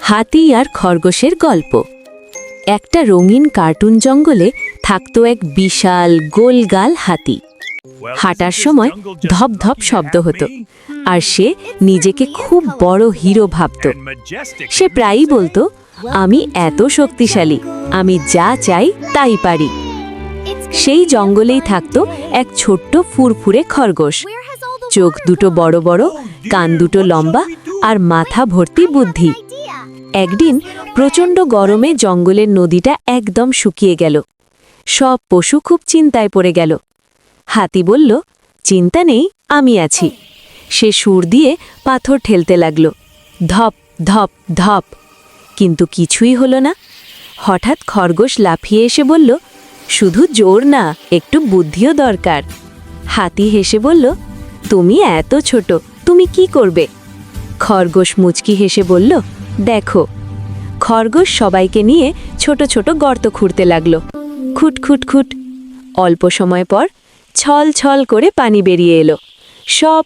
হাতি আর খরগোশের গল্প। একটা রঙিন কার্টুন জঙ্গলে থাকতো এক বিশাল গোলগাল হাতি। হাঁটার সময় ধপ ধপ শব্দ হতো, আর সে নিজেকে খুব বড় হিরো ভাবত। সে প্রায়ই বলতো, আমি এত শক্তিশালী, আমি যা চাই তাই পারি। সেই জঙ্গলেই থাকতো এক ছোট্ট ফুরফুরে খরগোশ। চোখ দুটো বড় বড়, কান দুটো লম্বা, আর মাথা ভর্তি বুদ্ধি। একদিন প্রচণ্ড গরমে জঙ্গলের নদীটা একদম শুকিয়ে গেল। সব পশু খুব চিন্তায় পড়ে গেল। হাতি বলল, চিন্তা নেই, আমি আছি। সে সুর দিয়ে পাথর ঠেলতে লাগল। ধপ ধপ ধপ। কিন্তু কিছুই হলো না। হঠাৎ খরগোশ লাফিয়ে এসে বলল, শুধু জোর না, একটু বুদ্ধিও দরকার। হাতি হেসে বলল, তুমি এত ছোট, তুমি কি করবে? খরগোশ মুচকি হেসে বলল দেখো, খরগোশ সবাইকে নিয়ে ছোট ছোট গর্ত খুঁড়তে লাগল। খুট খুট খুট। অল্প সময় পর ছল ছল করে পানি বেরিয়ে এলো। সব